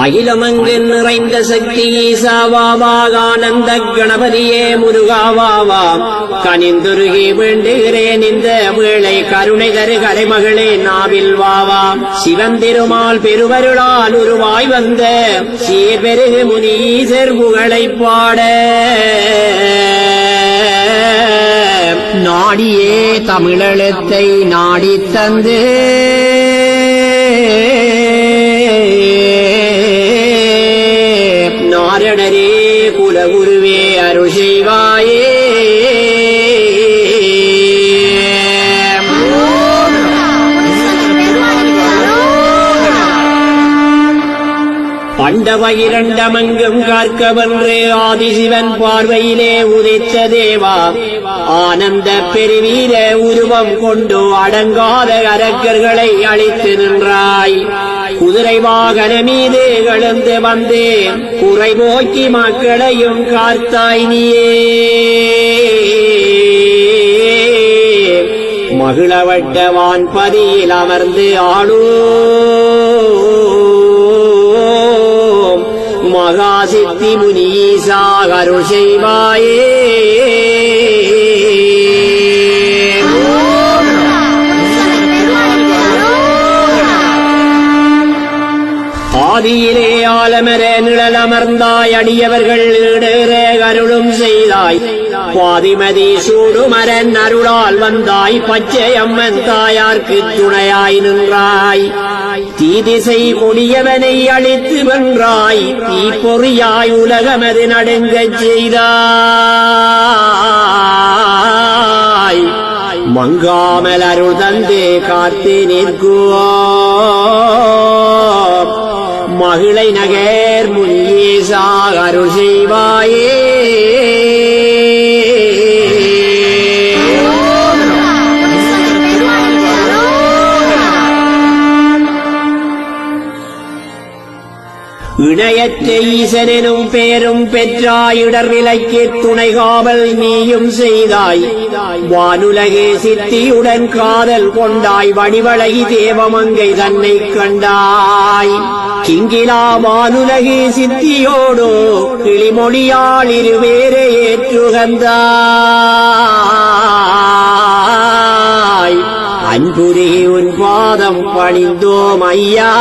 அகிலமங்கு நிறைந்த சக்தி ஈசாவாவாகானந்த கணபதியே முருகாவாவா கனிந்துருகி வேண்டுகிறேன் இந்த வேளை கருணை தரு கலைமகளே நாவில் வாவா சிவந்திருமால் பெருவருளால் உருவாய் வந்த சீர்பெருகு முனீசர் புகழை பாட. நாடியே தமிழெழுத்தை நாடி தந்து பண்டவ இரண்டமங்கும் கார்க்கவென்று ஆதிசிவன் பார்வையிலே உதித்த தேவா. ஆனந்த பெருவீர உருவம் கொண்டு அடங்காத அரக்கர்களை அழித்து நின்றாய். குதிரை வாகன மீது எழுந்து வந்து குறை போக்கி மக்களையும் காத்தாய் நீயே. மகிழவட்டவான் பதியில் அமர்ந்து ஆளோ. மகாசித்தி முனீசா செய்வாயே ஆதியிலே ஆலமர நிழலமர்ந்தாய் அடியவர்கள் ஈடேற அருளும் செய்தாய் பாதிமதி சூடுமரன் அருளால் வந்தாய் பச்சை அம்மன் தாயார்க்கு துணையாய் நின்றாய் தீதிசை கொடியவனை அழித்து வென்றாய் தீ பொறியாய் உலகமது நடுங்கச் செய்தாய். மங்காமல் அருள் தந்து காத்து நிற்குவோ மகிழை நகர் முன்னீசா அருள் செய்வாயே. இணையற்ற ஈசனும் பேரும் பெற்றாயுடர் விலைக்கு துணை காவல் நீயும் செய்தாய். வானுலகே சித்தியுடன் காதல் கொண்டாய் வடிவழகி தேவமங்கை தன்னை கண்டாய். கிங்கிலா வானுலகே சித்தியோடோ கிளிமொழியால் இருவேரை ஏற்றுகந்தாய். அன்புரே உன் பாதம் பணிந்தோம் ஐயா.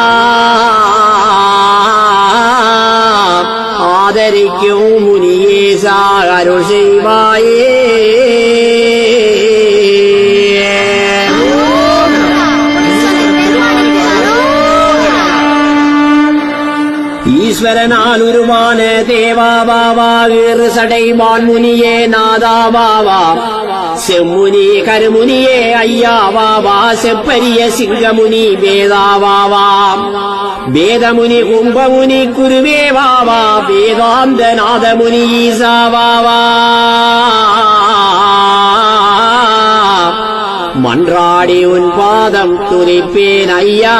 ஆதரிக்கும் முனியேசா அருள் செய்வாயே ஈஸ்வரனால் உருவான தேவாபாவா வேறு சடைமான் முனியே நாதாபாவா செம்முனி கருமுனியே ஐயாவாவா செப்பரிய சிங்கமுனி வேதாவாவா வேதமுனி கும்பமுனி குருவேவாவா வேதாந்த நாதமுனி ஈசாவாவா மன்றாடி உன் பாதம் துதிப்பேன் ஐயா.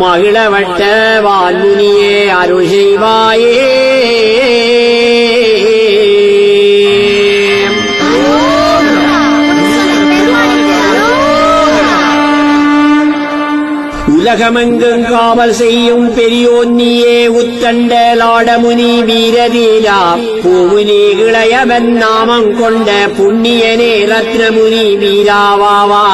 மகிழவட்ட வான்முனியே அருள் செய்வாயே. உலகமெங்கும் காவல் செய்யும் பெரியோன் நீயே உத்தண்டலாடமுனி வீரதீரா பூமுனி இளையவன் நாமம் கொண்ட புண்ணியனே ரத்னமுனி வீராவாவா.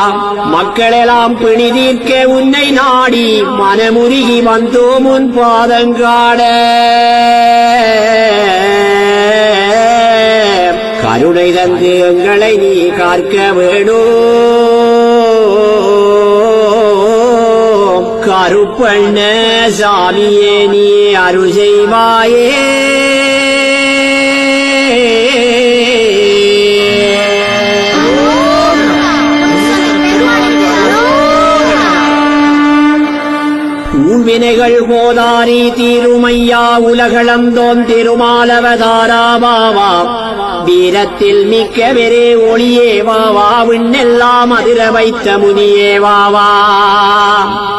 மக்களெல்லாம் பிணி தீர்க்க உன்னை நாடி மனமுருகி வந்தோம் உன் பாதங்காட. கருணை தந்து எங்களை நீ காக்க வேணும். அருப்பண்ண சாமியே நீ அருள் செய்வாயே. வினைகள் போதாரி தீருமையா உலகளந்தோம் திருமாலவதாராவாவா வீரத்தில் மிக்க வெறே ஒளியே வாவா விண்ணெல்லாம் அதிர வைத்த முனியே வாவா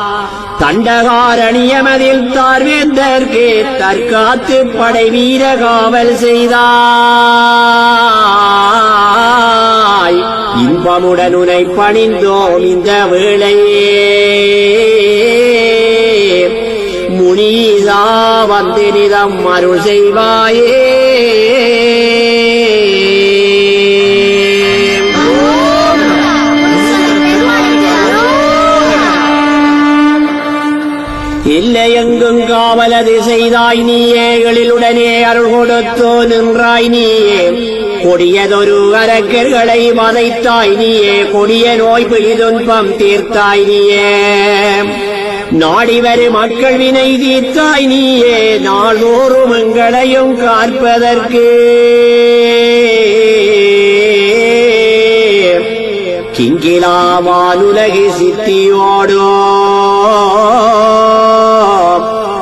தண்டகாரணியமதில் தார்வேந்தர்க்கு தற்காத்து படை வீர காவல் செய்தாய். இன்பமுடன் உனை பணிந்தோம் இந்த வேளையே. முனீசா வந்து நிதம் அருள் செய்வாயே. இல்லை எங்கும் காவலது செய்தாய் நீயே எழிலுடனே அருள் கொடுத்தோ நின்றாய் நீயே. கொடியதொரு அரக்கர்களை வதைத்தாய் நீயே. கொடிய நோய் பிழிதுன்பம் தீர்த்தாய் நீயே. நாடி வரும் மக்கள் வினை தீர்த்தாய் நீயே. நாள்தோறும் எங்களையும் காற்பதற்கு கிங்கிலாவானுலகு சித்தியோடோ.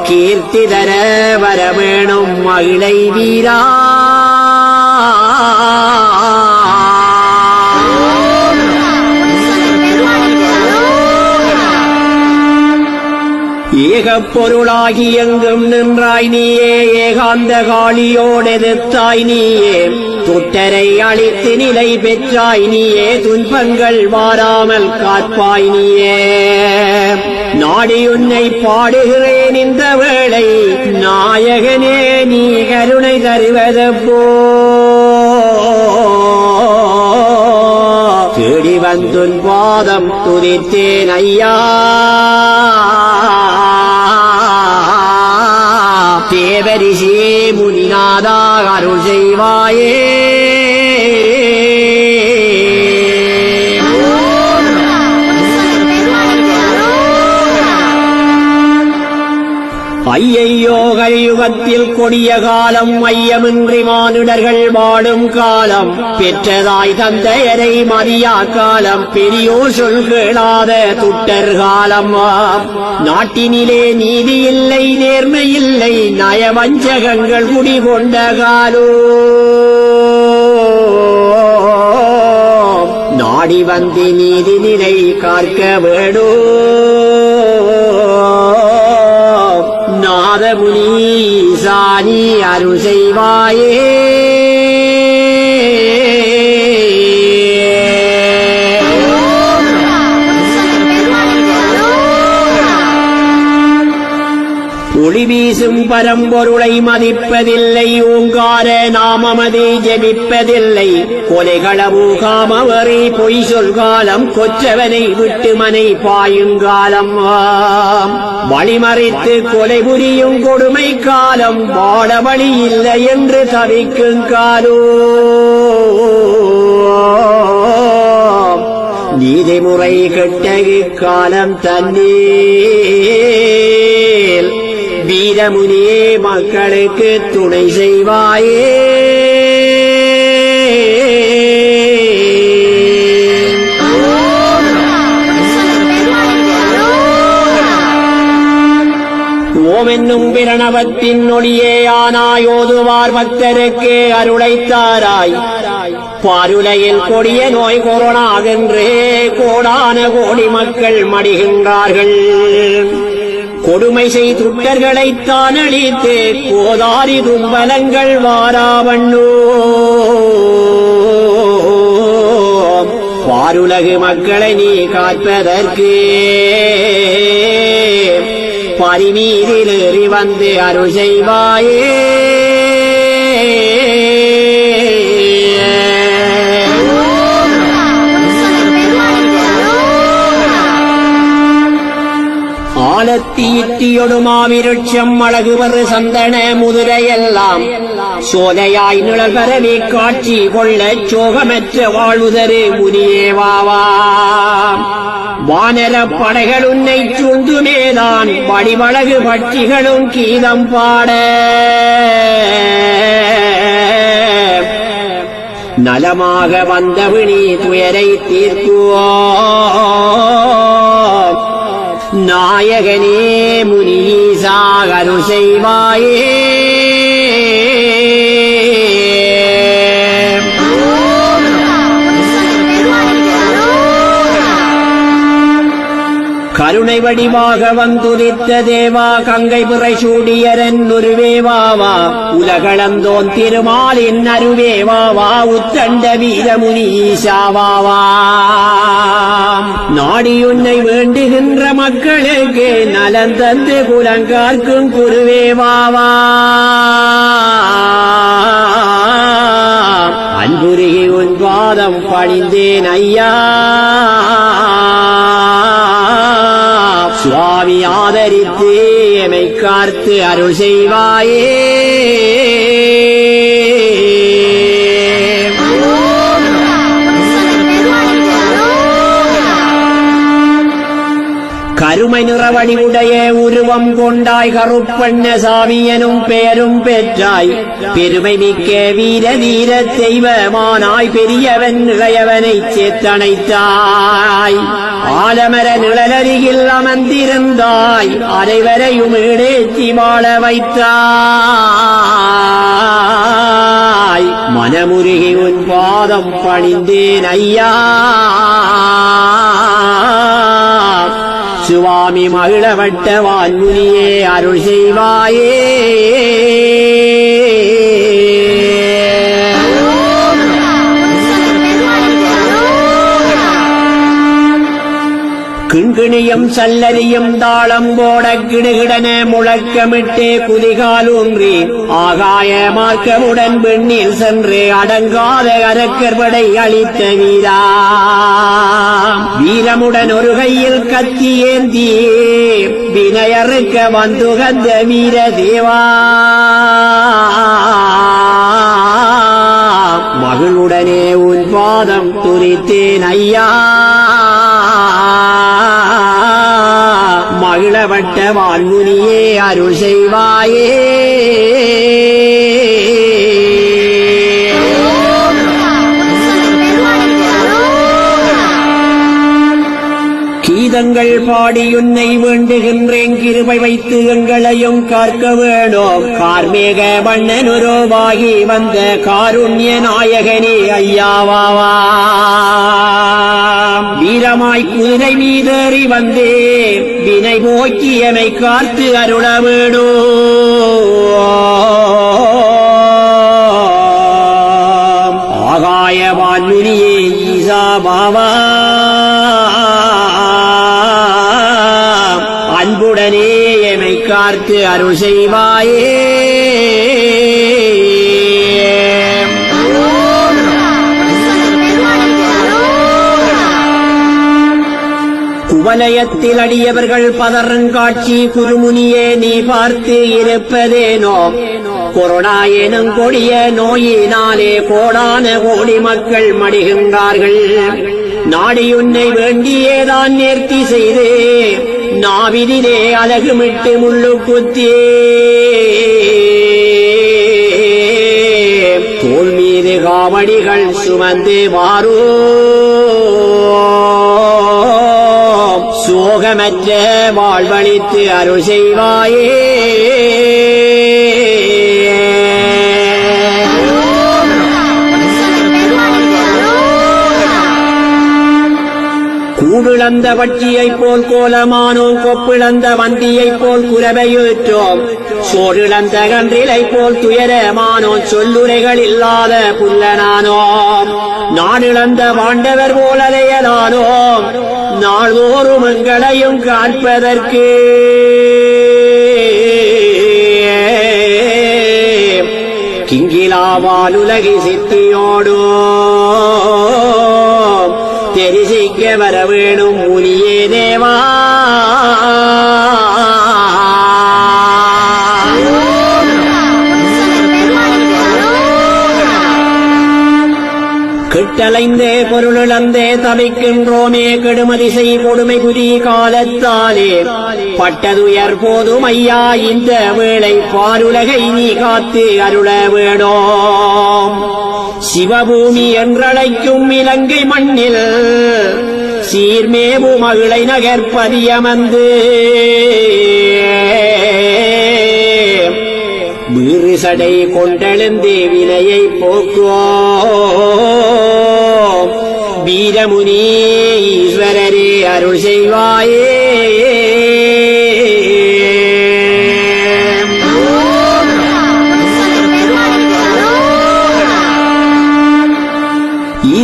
கீர்த்திதர வர வேணும் மகிழை வீரா. ஏகப் பொருளாகி எங்கும் நின்றாய் நீயே ஏகாந்த காளியோடெதிர்த்தாய் நீயே. துட்டரை அழித்து நிலை பெற்றாய் நீயே துன்பங்கள் வாராமல் காப்பாய் நீயே. நாடி உன்னை பாடுகிறேன் இந்த வேளை நாயகனே நீ கருணை தருவதப்போ தேடி வந்துன் பாதம் துதித்தேன் ஐயா. ऋषे मुनिनादारुषैवाये ஐயையோ கலியுகத்தில் கொடிய காலம் ஐயமின்றி மானிடர்கள் வாழும் காலம். பெற்றதாய் தந்தையரை மதியா காலம் பெரியோர் சொல் துட்டர் காலம் நாட்டினிலே நீதி இல்லை நேர்மை இல்லை நயவஞ்சகங்கள் குடிகொண்ட காலோ. நாடி வந்து நீதி நிலை காக்க வேடோ. நாதமுனி சாணி அருள் செய்வாயே ஒளி வீசும் பரம்பொருளை மதிப்பதில்லை ஓங்கார நாமமதை ஜெபிப்பதில்லை. கொலைகளவு காமவரை பொய் சொல்காலம் கொற்றவனை விட்டு மனை பாயுங்காலம் வழிமறித்து கொலை புரியும் கொடுமை காலம் வாழ வழி இல்லை என்று தவிக்கும் காலோ. நீதிமுறை கெட்ட இக்காலம் தன்னீல் வீரமுனியே மக்களுக்கு துணை செய்வாயே. ஓமென்னும் பிரணவத்தின் ஒளியே ஆனாயோதுவார் பக்தருக்கு அருளைத்தாராய். பாருலையில் கொடிய நோய் கொரோனாவென்றே கோடான கோடி மக்கள் மடிகின்றார்கள். கொடுமை செய்துட்டர்களைத்தான் அழித்து போதாரி தும்பலங்கள் வாராவண்ணோ. பாருலகு மக்களை நீ காப்பதற்கு. பரிமீதில் ஏறி வந்து அருள் செய்வாயே. ஆலத்தீட்டியொடு மாவிருட்சம் அழகுவர் சந்தன முதிரையெல்லாம். சோலையாய் நிழல் பரவி காட்சி கொள்ள சோகமற்ற வாழ்வுதரு முனியேவாவா வானர படைகள் உன்னை சூழ்ந்துமேதான். வடிவழகு பட்சிகளும் கீதம் பாட. நலமாக வந்தவினி துயரை தீர்க்குவோ. நாயகனே முனீசாகரு செய்வாயே கருணை வடிவாக வந்துதித்த தேவா கங்கை பிறை சூடியரன் உருவேவாவா உலகளந்தோன் திருமாலின் அருவேவாவா உத்தண்ட வீரமுனி நாடியுன்னை வேண்டுகின்ற மக்களுக்கு நலன் தந்து குலங்கார்க்கும் குருவேவாவா அன்புருகி உன் பாதம் பணிந்தேன் ஐயா. ஆவி ஆதரித்து எமை காத்து அருள் செய்வாயே. கருமை நிறவடிவுடைய உருவம் கொண்டாய் கருப்பண்ண சாமியனும் பெயரும் பெற்றாய். பெருமை மிக்க வீர தீர தெய்வமானாய் பெரியவன் இளையவனைச் சேத்தனைத்தாய் ஆலமர நிழலருகில் அமர்ந்திருந்தாய். அனைவரையும் ஈடேற்றி வாழ வைத்தாய். மனமுருகி உன் பாதம் பணிந்தேன் ஐயா. சுவாமி மகிழவட்ட வான்முனியே அருள் செய்வாயே. கிண்கிணியும் சல்லரியும் தாளம் போட கிடுகிடன முழக்கமிட்டே குதிகாலூன்றி ஆகாய மார்க்கமுடன் பெண்ணில் சென்று அடங்காத அரக்கர்படை அளித்த வீரா வீரமுடன் ஒரு கையில் கத்தி ஏந்தி வினையறுக்க வந்துகந்த வீர தேவா மகளுடனே உன் பாதம் துரித்தேன் ஐயா. வட்ட வான்முனியே அருள் செய்வாயே. கீதங்கள் பாடியுன்னை வேண்டுகின்றேன் கிருபை வைத்து எங்களையும் காக்க வேணும் கார்மேக வண்ணனுரோவாகி வந்த காருண்ய நாயகனே ஐயாவாவா பலமாய் குதிரை மீதேறி வந்தே. வினை போக்கியமை காத்து அருள வேணும் ஆகாய வான்முனியே ஈசா பாவா. அன்புடனே எமை காத்து அருள் செய்வாயே. வலயத்தில் அடியவர்கள் பதறன் காட்சி குருமுனியே நீ பார்த்து இருப்பதேனோ கொரோனா எனும் கொடிய நோயினாலே கோடான கோடி மக்கள் மடிகின்றார்கள். நாடியுன்னை வேண்டியேதான் நேர்த்தி செய்து. நாவிதிலே அழகுமிட்டு முள்ளு குத்தியே. தோல் மீது காவடிகள் சுமந்து மாறோ சோகமற்ற வாழ்வழித்து அருள் செய்வாயே. கூடிழந்த பட்சியைப் போல் கோலமானோம் கொப்பிழந்த வந்தியைப் போல் குரவையுற்றோம். சோறிழந்த கன்றிலைப் போல் துயரமானோம் சொல்லுரைகள் இல்லாத புல்லனானோம். நாடிழந்த பாண்டவர் போல் அலையலானோம் நாள்தோறும் எங்களையும் காண்பதற்கு. கிங்கிலாவால் உலகி சித்தியோடோ. தெரிசிக்க வர வேணும் முனியே தேவா. கிட்டலைந்தே பொருளிழந்தே தவிக்கின்றோமே கெடுமதி செய் கொடுமை புரி காலத்தாலே. பட்டதுயர் போதும் ஐயா இந்த வேளை பாருலகை நீ காத்து அருள வேணோம். சிவபூமி என்றழைக்கும் இலங்கை மண்ணில் சீர்மேவு மகிழை நகர்பதியமந்து வீறுசடை சடை கொண்டெழுந்து வினையை போக்குவோம். வீரமுனி ஈஸ்வரரே அருள் செய்வாயே.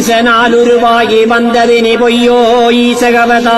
ஈசனால் உருவாகி வந்ததினி பொய்யோ ஈசகவதா